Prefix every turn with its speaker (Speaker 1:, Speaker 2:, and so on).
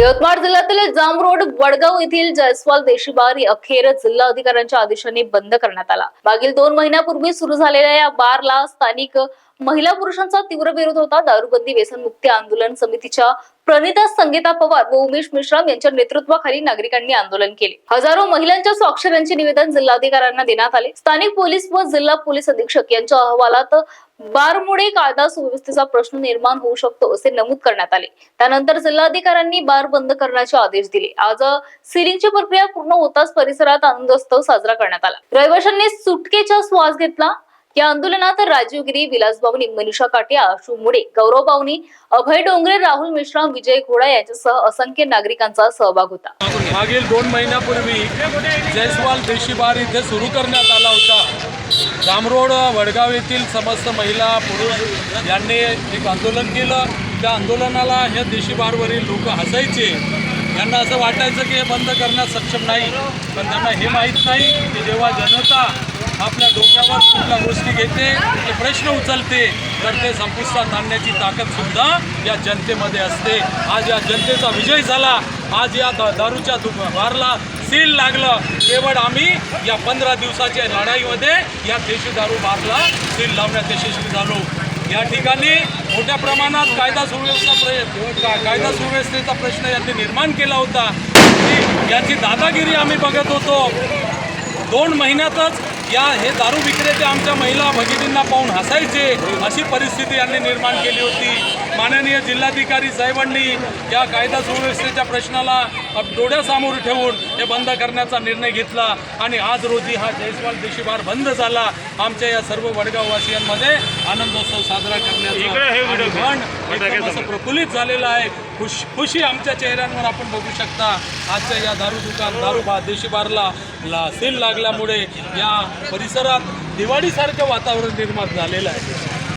Speaker 1: यवतमाळ जिल्ह्यातील जामरोड वडगाव येथील जयस्वाल देशीबार अखेर जिल्हा अधिकाऱ्यांच्या आदेशाने बंद करण्यात आला. मागील दोन महिन्यापूर्वी सुरू झालेल्या या बारला स्थानिक महिला पुरुषांचा तीव्र विरोध होता. दारूबंदी व्यसनमुक्ती आंदोलन समितीच्या प्रणिता संगीता पवार व उमेश मिश्राम यांच्या नेतृत्वाखाली नागरिकांनी आंदोलन केले. हजारो महिलांच्या स्वाक्षऱ्यांचे निवेदन जिल्हाधिकाऱ्यांना देण्यात आले. स्थानिक पोलीस व जिल्हा पोलीस अधीक्षक यांच्या अहवालात बारमुळे कायदा सुव्यवस्थेचा प्रश्न निर्माण होऊ शकतो असे नमूद करण्यात आले. त्यानंतर जिल्हाधिकाऱ्यांनी बार बंद करण्याचे आदेश दिले. आज सिलिंगची प्रक्रिया पूर्ण होताच परिसरात आनंदोत्सव साजरा करण्यात आला. रहिवाशांनी सुटकेचा श्वास घेतला. या आंदोलनात राजीव गिरी विलास बावनी मनीषा काट्या आशू मुडे गौरव बावनी अभय डोंगरे राहुल मिश्रा विजय घोडा यांच्यासह असंख्य नागरिकांचा सहभाग होता.
Speaker 2: मागील दोन महिन्यापूर्वी जयस्वाल देशीबार इथे सुरू करण्यात आला होता. रामरोड वडगाव येथील समस्त महिला पुरुष यांनी एक आंदोलन केलं. त्या आंदोलनाला ह्या देशीबारवरील लोक हसायचे. यांना असं वाटायचं की हे बंद करण्यास सक्षम नाही. पण त्यांना हे माहीत नाही की जेव्हा जनता आपल्या डोक्यावर कुठल्या गोष्टी घेते ते प्रश्न उचलते तर ते संपुष्टात आणण्याची ताकदसुद्धा या जनतेमध्ये असते. आज या जनतेचा विजय झाला. आज या दारूच्या दु- बारला सील लागलं. केवळ आम्ही या पंधरा दिवसाच्या लढाईमध्ये या देशी दारू बारला सील लावण्यात यशस्वी झालो. या ठिकाणी मोठ्या प्रमाणात कायदा सुव्यवस्था प्र का- कायदा सुव्यवस्थेचा प्रश्न यांनी निर्माण केला होता. याची दादागिरी आम्ही बघत होतो. दोन महिन्यातच या हे दारू विक्रेते आमच्या महिला भगिनींना पाहून हसायचे अशी परिस्थिती यांनी निर्माण केली होती. माननीय जिल्हाधिकारी साहेबांनी या कायदा सुव्यवस्थेच्या प्रश्नाला डोळ्यासमोर ठेवून हे बंद करण्याचा निर्णय घेतला आणि आज रोजी हा जयस्वाल देशीबार बंद झाला. आमच्या या सर्व वडगाववासियांमध्ये आनंदोत्सव साजरा करण्याचा प्रफुल्लित झालेलं आहे. खुश खुशी आमच्या चेहऱ्यांवर आपण बघू शकता. आजच्या या दारू दुकान दारू बा देशी बारला ला सेल लागल्यामुळे या परिसरात दिवाळीसारखं वातावरण निर्माण झालेलं आहे.